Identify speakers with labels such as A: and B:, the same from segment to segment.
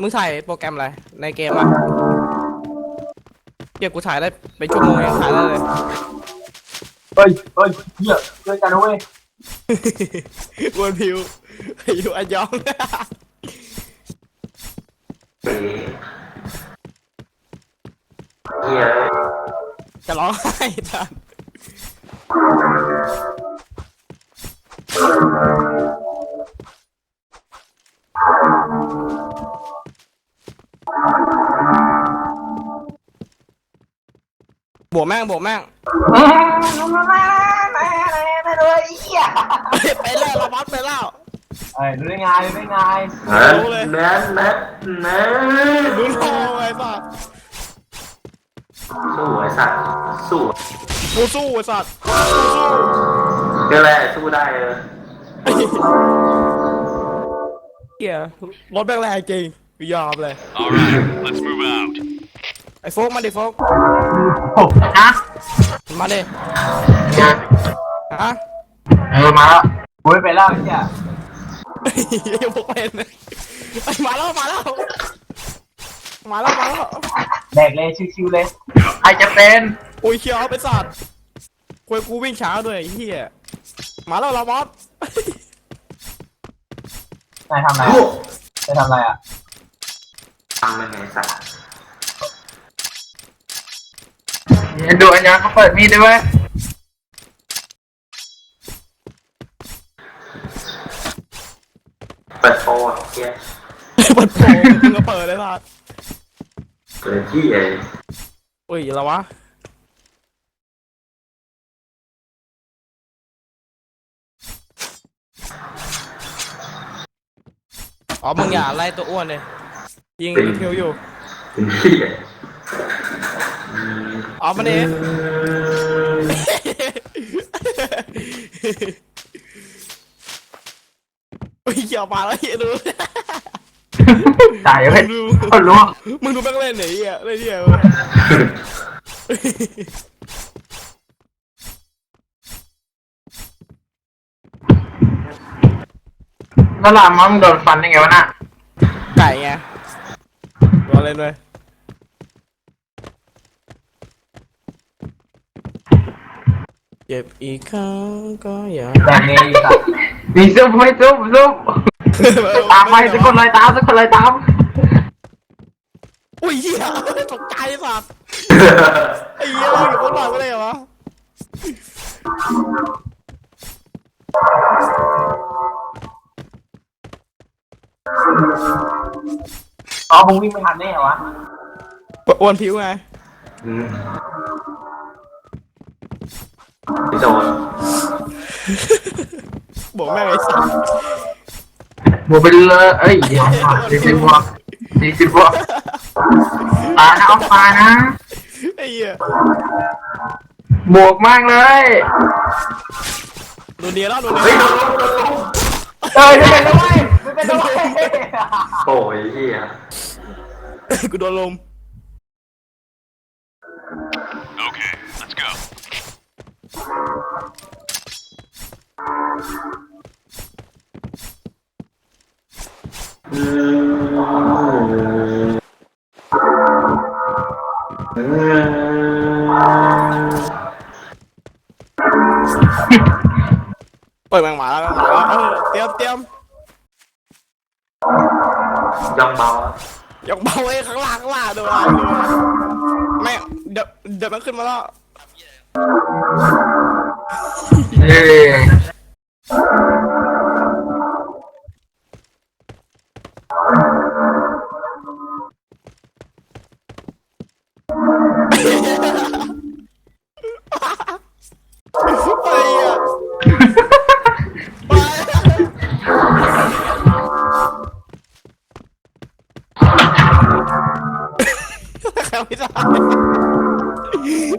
A: มึงถ่ายโปรแกรมอะไร ในเกมอะเดี๋ยวกูถ่ายได้เป็นชั่วโมงเองถ่ายได้เลย
B: เฮ้ยเฮ้ยเหี้ยช่วยกันนะเว้ย
A: วนพิวอยู่อันยอง
C: เฮีย
A: จะร้องไห้ทัน กแม่งบวกแม่ง
B: ไม่เลยเหี้ย
A: ไปแล้วเราบัสไปแล้ว
B: เอ้ยดูได้ไงดูได้ไง
C: เฮ้ยแม่แม่แม่
A: ดูโลไอ้สัส
C: สู้ไอ้สัตว์สู้
A: กูสู้ไอ้สัสกูสู้
C: ก็แหละสู้ได้เลย
A: เกียรถแบงแรงจริงกูยอมเลย
D: All right, let's move out.
A: ไอ้โฟกมาดิโฟก
B: โอ้ฮะ
A: มาดิฮะ
B: เออมาแล้วกูไม่ไปแล้วไอ้เหี้ย
A: ไอ้พวกเป็นไอ้มาแล้วมาแล้วมาแล้วมาแล้ว
B: แดกเลยชิวๆเลยใครจะเป็น
A: อุ้ยเขียวไปสัตว์คุยกูวิ่งช้าด้วยไอ้เหี้ยมาแล้วลาบอส
B: นายทำอะไรจะทำอะไรอะ
C: ทำยังไงสัตว์
B: ดูอันยังเขาเปิดมีดด้วย
C: เปิดโปรเฮีย
A: เปิดโปรมึงก็เปิดเลยสัตว์
C: เปิดที่ไอ้
A: อุ้ยอะไรวะ อ๋อมึงอย่าไล่ตัวอ้วนเลย ยิงเพียวอยู่
C: เป็นที่ไอ้
A: อ๋อมันเองอุ้ยเขียวมาแล้วเหี้ยดู
B: ตายเลย
A: ดู
B: คนรู้
A: มึงดูแม่งเล่นไหนอะเล่นเหี้ย
B: แล้วลามมึงโดนฟันยังไงวะน่ะ
A: ไก่ไงรอเล่นเลย เจ็บอีกครั้งก็อย่า
B: แดกเลยสัตว์มีซุปไม่ซุปซุปตามไปสักคนเลยตามสักคนเลยตาม
A: อุ้ยเหี้ยตกใจสัตว์ไอ้เหี้ยอยู่บนหลังก็เลยเหรอวะ
B: อ๋อมึงวิ่งไม่ทันแน่วะ
A: อ้วนผิวไง
C: อืม พี่โจน
A: บอกแม่งไอ้สัตว์
B: บวกไปเลยเอ้ยเดี๋ยวสี่สิบบวกสี่สิบบวกปานะเอาปานะ
A: ไอ้เหี้ย
B: บวกมากเลย
A: ดูเดียวแล้วดูเดี
C: เฮ้ย
A: ยว
C: โดนโดนโดน
B: เอ้ยไม่เป็นด้วยไม่เป็นด้วย
C: โอ้ยเฮีย
A: กูโดนลม เปิดแมงหมาแล้วแมงหมาแล้วเออเตรียมเตรียม
C: ยองเบาอะ
A: ยกเบาไอ้ข้างล่างข้างล่างดูอะไรดูอะไรแม่งเดี๋ยวเดี๋ยวมันขึ้นมาแล้ว
B: เ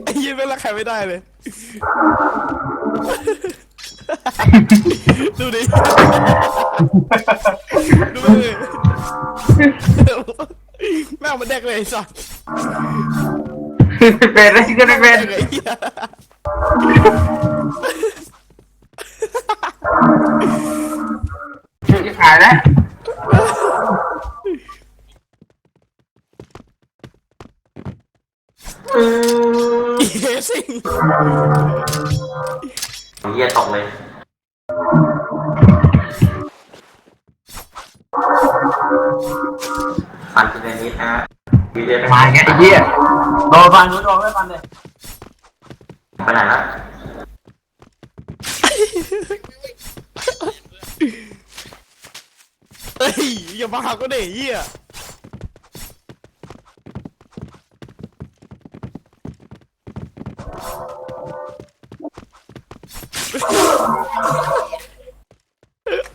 B: ไอ้
A: ยี่เป็นละใครไม่ได้เลย ดูดิ ดูดิแม่งมันเด็กเลยไอ้สัส
B: เป็นอะไรก็ได้เป็น
A: เด็กไอ้เหี้ย
B: ขายแล้ว
A: Amazing
C: เหี้ยตกเลยฟันทีละนิดนะวีเดีย
B: มาไงไอ้เหี้ย
E: โดนฟันนู้นโดนไม่ฟันเลย
C: ไปไหนละ
A: เอ้ยอย่ามาหาก็เด็เหี้ย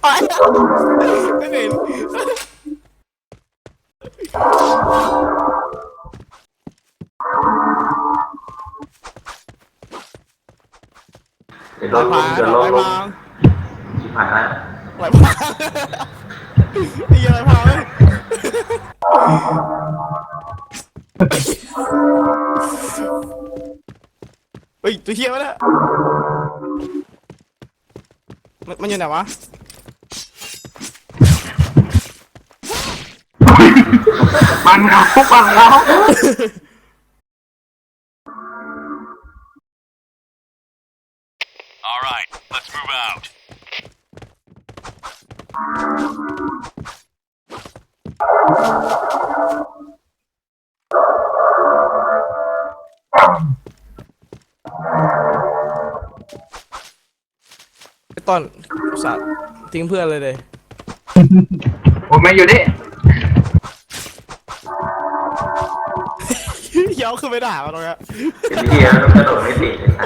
A: ไปไม่เห็น
C: เดี๋ยวร
A: ไหล
C: ถ
A: พาง
C: เดี๋ยว
A: ไห
C: ร
A: ล
C: ถ
A: พาง
C: ชิบหายแล้ว
A: ไหลพางไอ้เหี้ยไหลพางเฮ้ยตัวเหี้ยวะเนี่ย มันมันอยู่ไหนวะ
B: ปันเขาปันเขา
D: All right, let's move out.
A: ไอ้ต้นสัตว์ทิ้งเพื่อนเลยเลย
B: ผมมาอยู่ดิ
A: ย้อนขึ้นไปด่ามันตรงเนี้ย
C: เป็นเหี้ยแล้วกระโดดไม่ติดเลยนะ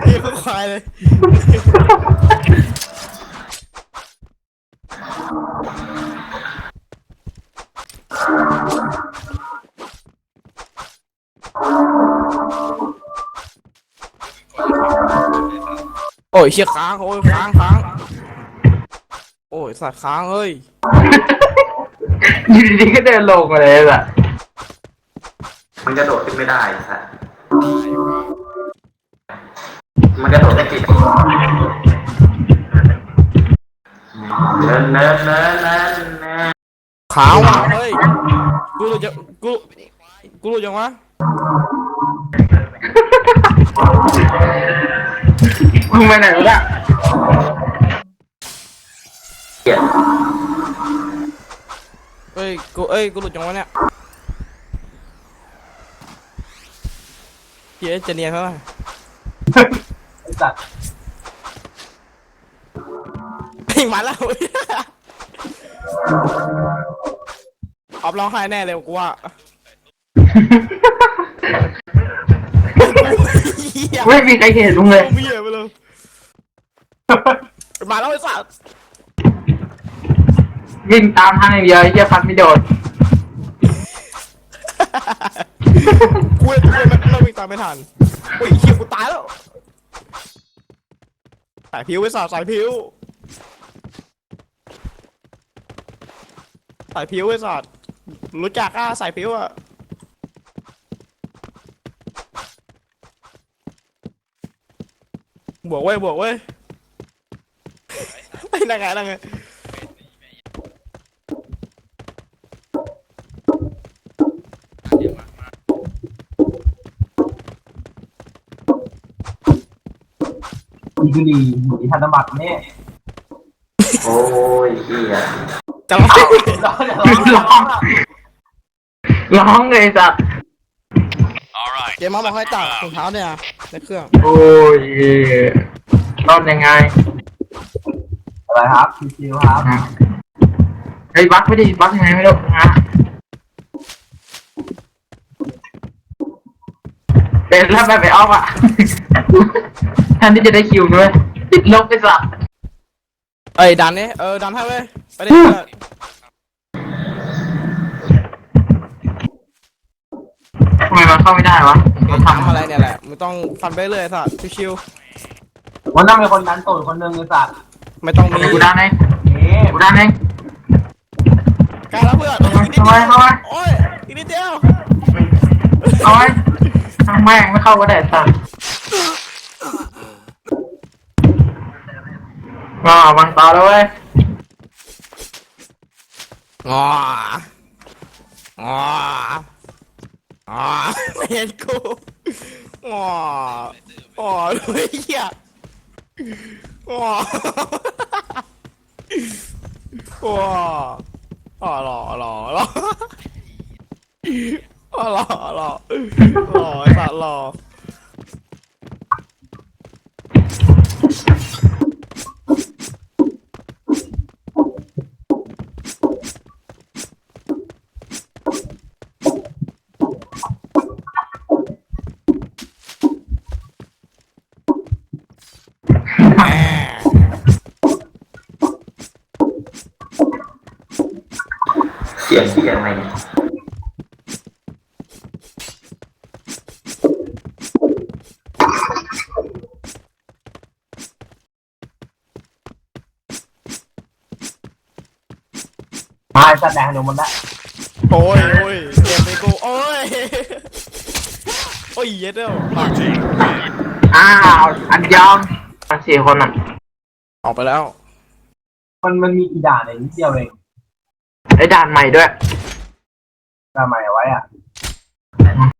A: ไอ้พวกควายเลย โอ้ยเชี่ยค้างโอ้ยค้างค้างโอ้ยสัตว์ค้างเฮ้ย
B: อยู่ดีๆก็เดินลงมาเลยอะ
C: มันกระโดดขึ้นไม่ได้สัสมันกระโดดไม่ติดเนินเนินเนินเนินเนิน
A: ขาวว่ะเฮ้ยกูรู้จะกูกูรู้ยังวะ
B: มึงไปไหนวะเนี่ย
C: เหี้ย
A: เอ้ยกูเอ้ยกูหลุดจังวะเนี่ยเฮียจะเนียนเท่าไหร่
E: ไอ้สัตว์
A: เฮ้ยมาแล้วออฟร้องไห้แน่เลยกูว่าเหี้ย
B: ไม่มีใครเห็นมึงเลย
A: เหี้ยไปเลย มาแล้วไอ้สัส
B: วิ่งตามทางอย่างเดียวไอ้เหี้ยฟันไม่โดน
A: กูเลยกูเลยมันเราวิ่งตามไม่ทันโอ้ยเฮียกูตายแล้วสายผิวไอ้สัสสายผิวสายผิวไอ้สัสรู้จักอะสายผิวอะบวกเว้ยบวกเว้ยไอ้ นั่งไงนั่งไง
E: อีกดีหนีธนบัตรนี่
C: โอ้ยเหี้ย
A: จะร้อง
E: ร้องอย่าร้องอย่าร้องอะ
B: ร้องเลยสัตว์
D: All right.
A: เดี๋ยวมาบอกให้
D: let's
A: ตัด
D: move
A: รอง
D: out.
A: เท้าเนี่ยในเครื่อง
B: โอ้ยรอดยังไง
E: อะไรครับชิวๆครับ
B: อะเฮ้ยบักไม่ได้บักยังไงไม่รู้นะเป็นแล้วแบบไปออฟอะ แทนที่จะได้คิวด้วยติดลบไปสัตว์
A: เอ้ยดันนี่เออดันให้เว้ยไปดิเพื่อน
B: ทำไมมันเข้าไม่ได้วะมัน
A: ทำ
B: ทำ
A: อะไรเนี่ยแหละมึงต้องฟันไปเรื่อยสัตว์ชิว
E: วันนั้นมีคนดันตูดคนหนึงไอ้สัตว์
A: ๆ ไม่ต้องมี
B: เดี๋ยวกูดันเอง
E: นี่
B: กูดันเอง
A: ใกล้แล้วเพื่อนอีกนิดเดี
B: ทำไม
A: ยว
B: ทำไม
A: โอ้ยอีกนิดเดียว
B: เอาไว้ทำแม่งไม่เข้าก็ได้สัตว์อ่าวันต่อแล้วเว้ย
A: อ๋ออ๋ออ๋ออ่าไม่เห็นกูอ๋ออ๋อเลยเหี้ยอ๋อ ว้าอ๋อหล่อหล่อหล่ออ๋อหล่อหล่อหล่อไอ้สัตว์หล่อ
C: สียงเสียงอะไรเนี่ย
E: มาแสดงหนูมันละ
A: โอ้ยโอ้ยเจ็บไปกูโอ้ยโอ้ยเย็ดเด้อ
D: Blue team, win.
B: อ้าวอันยองมันสี่คนอะ
A: ออกไปแล้ว
E: มันมันมีกี่ด่านเองนิดเดียวเอง
B: ไอ้ด่านใหม่ด้วย
E: ทำไมเอาไว้อะ